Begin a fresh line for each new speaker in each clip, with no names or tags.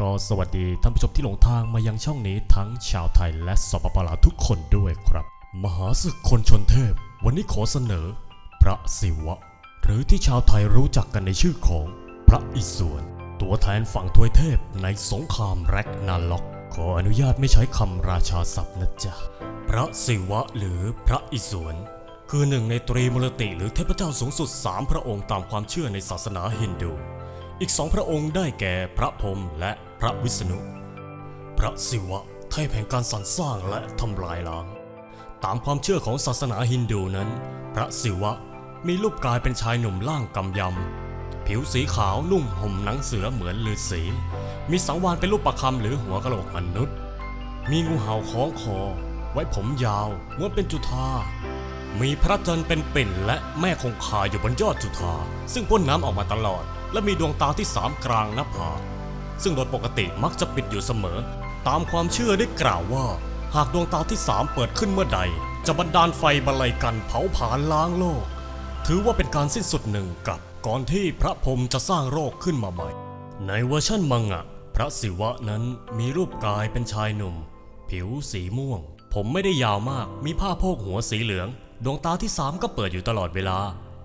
ก็สวัสดีท่านผู้ชมที่หลงทางมายังช่องนี้ทั้งชาวไทยและสปปลาวทุกคนด้วยครับ มหาศึกคนชนเทพ วันนี้ขอเสนอ พระศิวะ หรือที่ชาวไทยรู้จักกันในชื่อของพระอิศวรตัวแทนฝั่งทวยเทพในสงครามแร็กนาล็อก ขออนุญาตไม่ใช้คำราชาศัพท์นะจ๊ะ พระศิวะหรือพระอิศวรคือหนึ่งในตรีมูลติหรือเทพเจ้าสูงสุดสามพระองค์ตามความเชื่อในศาสนาฮินดู อีกสองพระองค์ได้แก่พระพรหมและพระวิษณุ พระศิวะเทพแห่งการสรรสร้างและทำลายล้าง ตามความเชื่อของศาสนาฮินดูนั้น พระศิวะมีรูปกายเป็นชายหนุ่มร่างกำยำ ผิวสีขาวนุ่มห่มหนังเสือเหมือนฤาษีมีสังวานเป็นรูปประคำหรือหัวกะโหลกมนุษย์ มีงูเห่าคล้องคอ ไว้ผมยาวม้วนเป็นจุธามีพระจันทร์เป็นปิ่นและแม่คงคาอยู่บนยอดจุธาซึ่งพ่นน้ำออกมาตลอด และมีดวงตาที่สามกลางหน้าผากซึ่งโดยปกติมักจะปิดอยู่เสมอ ตามความเชื่อได้กล่าวว่า หากดวงตาที่สามเปิดขึ้นเมื่อใด จะบันดาลไฟบรรลัยกันเผาผลาญล้างโลก ถือว่าเป็นการสิ้นสุดหนึ่งกับก่อนที่พระพรมจะสร้างโลกขึ้นมาใหม่ ในเวอร์ชันมังงะ พระศิวะนั้นมีรูปกายเป็นชายหนุ่ม ผิวสีม่วง ผมไม่ได้ยาวมาก มีผ้าโพกหัวสีเหลือง ดวงตาที่สามก็เปิดอยู่ตลอดเวลา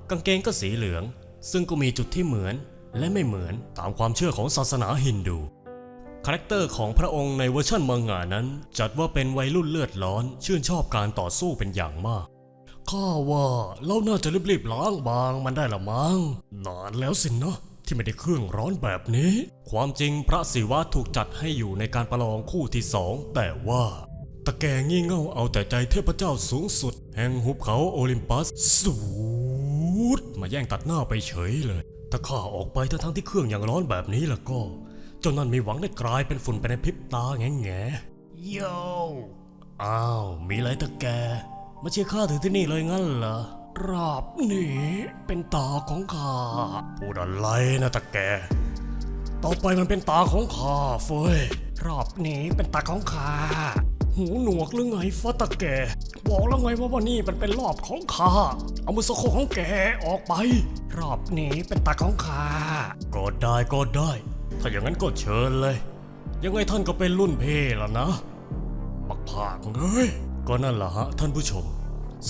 กางเกงก็สีเหลือง ซึ่งก็มีจุดที่เหมือน และไม่เหมือนตามความเชื่อของศาสนาฮินดูคาแรคเตอร์ของพระองค์ในเวอร์ชันมังงะนั้น จัดว่าเป็นวัยรุ่นเลือดร้อน ชื่นชอบการต่อสู้เป็นอย่างมากข้าว่าเราน่าจะรีบๆล้างบางมันได้ละมั้งนานแล้วสินะที่ไม่ได้เครื่องร้อนแบบนี้ ความจริงพระศิวะถูกจัดให้อยู่ในการประลองคู่ที่สองแต่ว่าตะแกงงี่เง่าเอาแต่ใจเทพเจ้าสูงสุด แห่งหุบเขาโอลิมปัสสูดมาแย่งตัดหน้าไปเฉยเลย ถ้าข้าออกไปทั้งๆที่เครื่องยังร้อนแบบนี้แล้วก็ เจ้านั่นมีหวังได้กลายเป็นฝุ่นไปในพริบตาแง่แง่ๆโยอ้าว มีอะไรตะแก มาเชียร์ข้าถึงที่นี่เลยงั้นเหรอรอบนี้เป็นตาของข้าพูดอะไรนะตะแก ต่อไปมันเป็นตาของข้าเฟยรอบนี้เป็นตาของข้า หูหนวกหรือไงฟะตะแก บอกแล้วไงว่าวันนี้มันเป็นรอบของข้าเอามือสะโคของแกออกไป รอบนี้เป็นตาของข้าก็ได้ก็ได้ ถ้าอย่างนั้นก็เชิญเลย ยังไงท่านก็เป็นรุ่นเพแล้วนะปักผากเอ้ยก็นั่นล่ะฮะท่านผู้ชม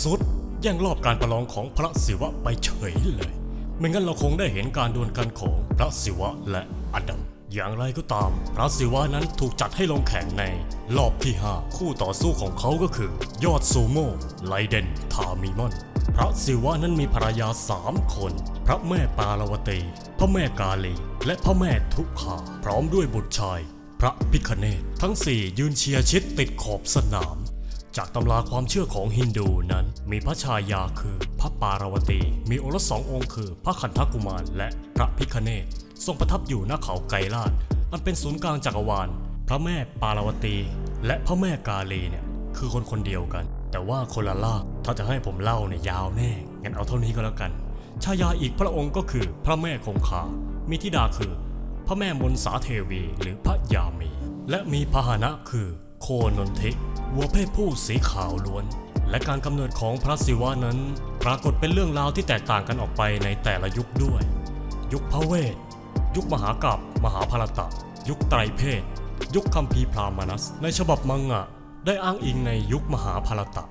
สุดแย่งรอบการประลองของพระศิวะไปเฉยเลย ไม่งั้นเราคงได้เห็นการดวลกันของพระศิวะและอดัม อย่างไรก็ตามพระศิวะนั้นถูกจัดให้ลงแข่งใน รอบที่ 5 คู่ต่อสู้ของเขาก็คือ ยอดซูโม่ไลเดน ทามิมอน พระศิวะนั้นมีภรรยาสามคน พระแม่ปารวตี พระแม่กาลี และพระแม่ทุกขาพร้อมด้วยบุตรชาย พระพิคเนตทั้งสี่ยืนเชียร์ชิดติดขอบสนาม จากตำราความเชื่อของฮินดูนั้น มีพระชายาคือพระปารวตี มีองค์สององค์คือ พระขันธกุมารและพระพิคเนต ทรงประทับอยู่หน้าเขาไกรลาดอันเป็นศูนย์กลางจักรวาล พระแม่ปารวตี และพระแม่กาลีเนี่ยคือคนคนเดียวกัน แต่ว่าคนละลากถ้าจะให้ผมเล่าเนี่ยยาวแน่งั้นเอาเท่านี้ก็แล้วกัน ชายาอีกพระองค์ก็คือพระแม่คงคา มีธิดาคือ พระแม่มนสาเทวีหรือพระยามี และมีพาหนะคือโคนนทิวัวเพศผู้สีขาวล้วน และการกำเนิดของพระศิวะนั้น ปรากฏเป็นเรื่องราวที่แตกต่างกันออกไปในแต่ละยุคด้วย ยุคพระเวท ยุคมหากัปมหาภารตะ ยุคไตรเพศ ยุคคัมภีร์พราหมานัส ในฉบับมังงะ ได้อ้างอิงในยุคมหาภารตะ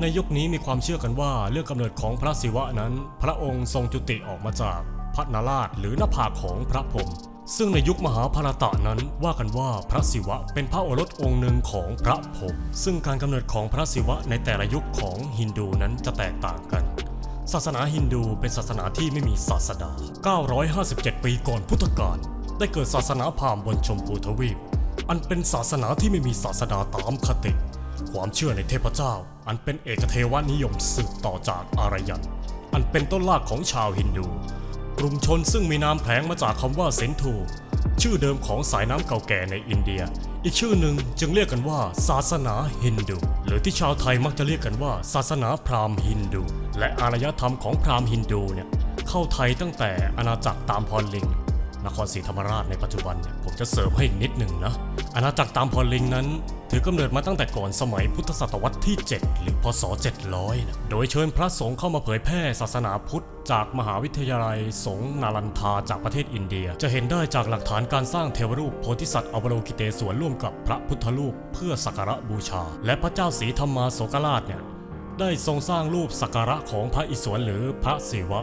ในยุคนี้มีความเชื่อกันว่าเรื่องกำเนิดของพระศิวะนั้น พระองค์ทรงจุติออกมาจากพระนาราชหรือหน้าผากของพระพรหมซึ่งในยุคมหาภารตะนั้นว่ากันว่าพระศิวะเป็นพระโอรสองค์หนึ่งของพระพรหมซึ่งการกำเนิดของพระศิวะในแต่ละยุคของฮินดูนั้นจะแตกต่างกัน ศาสนาฮินดูเป็นศาสนาที่ไม่มีศาสดา 957 ปีก่อนพุทธกาลได้เกิดศาสนาพราหมณ์บนชมพูทวีป อันเป็นศาสนาที่ไม่มีศาสดาตามคติ ความเชื่อในเทพเจ้า อันเป็นเอกเทวนิยมสืบต่อจากอารยัน อันเป็นต้นรากของชาวฮินดู กลุ่มชนซึ่งมีนามแผลงมาจากคำว่าเซนทู ชื่อเดิมของสายน้ำเก่าแก่ในอินเดีย อีกชื่อหนึ่งจึงเรียกกันว่า ศาสนาฮินดู หรือที่ชาวไทยมักจะเรียกกันว่า ศาสนาพราหมณ์ฮินดู และอารยธรรมของพราหมณ์ฮินดูเนี่ยเข้าไทยตั้งแต่อาณาจักรตามพรลิง นครศรีธรรมราชในปัจจุบันเนี่ยผมจะเสริมให้อีกนิดหนึ่งนะ อาณาจักรตามพอลิงนั้น ถือกำเนิดมาตั้งแต่ก่อนสมัยพุทธศตวรรษที่ 7 หรือพศ 700นะโดยเชิญพระสงฆ์เข้ามาเผยแพร่ศาสนาพุทธ จากมหาวิทยาลัยสงฆ์นาลันทาจากประเทศอินเดีย จะเห็นได้จากหลักฐานการสร้างเทวรูปโพธิสัตว์อวโลกิเตศวรร่วมกับพระพุทธรูปเพื่อสักการะบูชา และพระเจ้าศรีธรรมาโสกราชเนี่ยได้ทรงสร้างรูปสักการะของพระอิศวรหรือพระศิวะ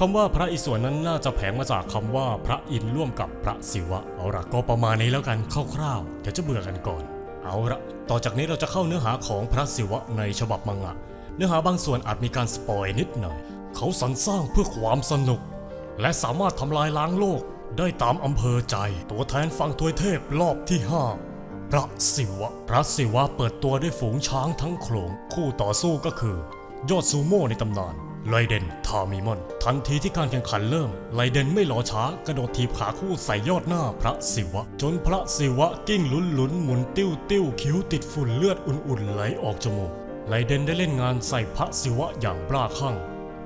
คำว่าพระอิศวรนั้นน่าจะแผงมาจากคำว่าพระอินร่วมกับพระศิวะ เอาละก็ประมาณนี้แล้วกันคร่าวๆเดี๋ยวจะเบื่อกันก่อน เอาละต่อจากนี้เราจะเข้าเนื้อหาของพระศิวะในฉบับมังงะ เนื้อหาบางส่วนอาจมีการสปอยนิดหน่อย เขาสรรสร้างเพื่อความสนุก และสามารถทำลายล้างโลกได้ตามอำเภอใจ ตัวแทนฝั่งทวยเทพรอบที่ห้าพระศิวะ พระศิวะเปิดตัวด้วยฝูงช้างทั้งโขลงคู่ต่อสู้ก็คือ ยอดซูโม่ในตำนาน ไลเดนทามิมอน ทันทีที่การแข่งขันเริ่ม ไลเดนไม่รอช้ากระโดดทีบขาคู่ใส่ยอดหน้าพระศิวะ จนพระศิวะกิ้งลุ้นลุนหมุนติ้วติ้วคิ้วติดฝุ่นเลือดอุ่นๆไหลออกจมูกไลเดนได้เล่นงานใส่พระศิวะอย่างบ้าคลั่ง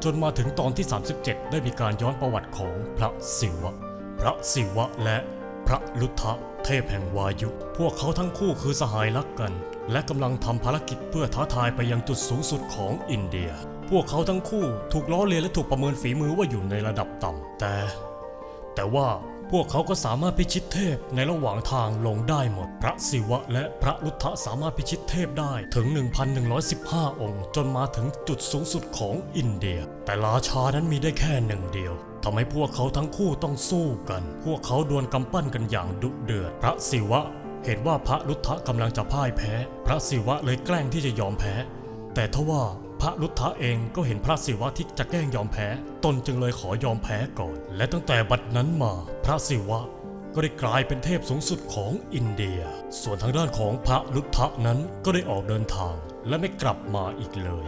จนมาถึงตอนที่ 37 ได้มีการย้อนประวัติของพระศิวะ พระศิวะและพระลุทธะเทพแห่งวายุ พวกเขาทั้งคู่คือสหายรักกัน และกำลังทำภารกิจเพื่อท้าทายไปยังจุดสูงสุดของอินเดีย พวกเขาทั้งคู่ถูกล้อเลียนและถูกประเมินฝีมือว่าอยู่ในระดับต่ำแต่ แต่ว่าพวกเขาก็สามารถพิชิตเทพในระหว่างทางลงได้หมด พระศิวะและพระลุทธะสามารถพิชิตเทพได้ถึง 1,115 องค์ จนมาถึงจุดสูงสุดของอินเดีย แต่ราชานั้นมีได้แค่หนึ่งเดียวทำให้พวกเขาทั้งคู่ต้องสู้กัน พวกเขาดวลกำปั้นกันอย่างดุเดือด พระศิวะเห็นว่าพระลุทธะกำลังจะพ่ายแพ้ พระศิวะเลยแกล้งที่จะยอมแพ้ แต่ทว่า พระลุทธะเองก็เห็นพระศิวะที่จะแกล้งยอมแพ้ ตนจึงเลยขอยอมแพ้ก่อน และตั้งแต่บัดนั้นมาพระศิวะก็ได้กลายเป็นเทพสูงสุดของอินเดีย ส่วนทางด้านของพระลุทธะนั้นก็ได้ออกเดินทางและไม่กลับมาอีกเลย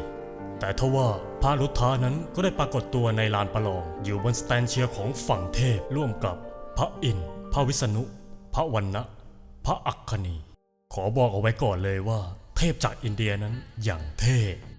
แต่ทว่าพระลุทธานั้นก็ได้ปรากฏตัวในลานประลอง อยู่บนสแตนเชียร์ของฝั่งเทพร่วมกับพระอินทร์พระวิษณุ พระวันนะพระอัคคณี ขอบอกเอาไว้ก่อนเลยว่า เทพจากอินเดียนั้นอย่างเทพพ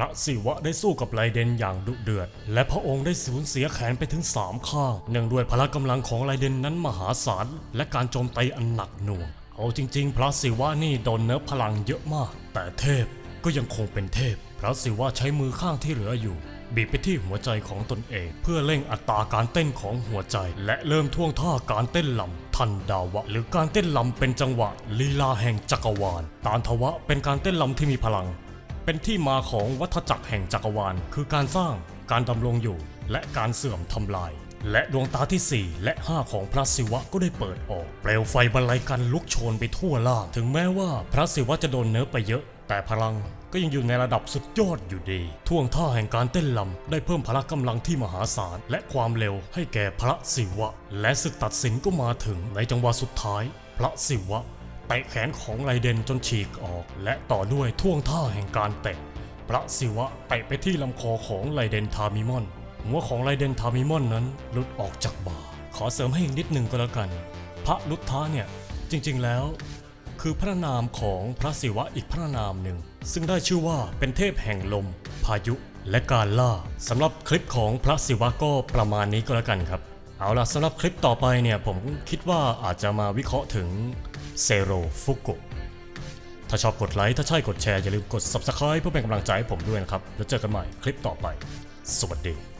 ระศิวะได้สู้กับไลเดนอย่างดุเดือด และพระองค์ได้สูญเสียแขนไปถึงสามข้างเนื่องด้วยพละกำลังของไลเดนนั้นมหาศาลและการโจมตีอันหนักหน่วง เอาจริง ๆ พระศิวะนี่โดนเนื้อพลังเยอะมาก แต่เทพก็ยังคงเป็นเทพ พระศิวะใช้มือข้างที่เหลืออยู่ บีบไปที่หัวใจของตนเอง เพื่อเร่งอัตราการเต้นของหัวใจ และเริ่มท่วงท่าการเต้นลำทันดาวะ หรือการเต้นลำเป็นจังหวะลีลาแห่งจักรวาล ตานทวะเป็นการเต้นลำที่มีพลัง เป็นที่มาของวัฏจักรแห่งจักรวาล คือการสร้าง การดำรงอยู่ และการเสื่อมทำลาย และดวงตาที่ 4 และ 5 ของพระศิวะก็ได้เปิดออก เปลวไฟบรรลัยกันลุกโชนไปทั่วล่างถึงแม้ว่าพระศิวะจะโดนเนื้อไปเยอะ แต่พลังก็ยังอยู่ในระดับสุดยอดอยู่ดี ท่วงท่าแห่งการเต้นลำ ได้เพิ่มพละกำลังที่มหาศาล และความเร็วให้แก่พระศิวะ และศึกตัดสินก็มาถึงในจังหวะสุดท้าย พระศิวะ เตะแขนของไลเดนจนฉีกออก และต่อด้วยท่วงท่าแห่งการเตะ พระศิวะเตะไปที่ลำคอของไลเดนทามิมอน หัวของไลเดนทามิมอนนั้นหลุดออกจากบ่า ขอเสริมให้อีกนิดหนึ่งก็แล้วกัน พระลุทธะเนี่ยจริงๆแล้ว คือพระนามของพระศิวะอีกพระนามหนึ่ง ซึ่งได้ชื่อว่าเป็นเทพแห่งลม พายุและการล่าสำหรับคลิปของพระศิวะก็ประมาณนี้ก็แล้วกันครับ เอาล่ะสำหรับคลิปต่อไปเนี่ยผมคิดว่าอาจจะมาวิเคราะห์ถึง เซโรฟุกุ ถ้าชอบกดไลค์ ถ้าใช่กดแชร์ อย่าลืมกด Subscribe เพื่อเป็นกำลังใจให้ผมด้วยนะครับ แล้วเจอกันใหม่คลิปต่อไป สวัสดี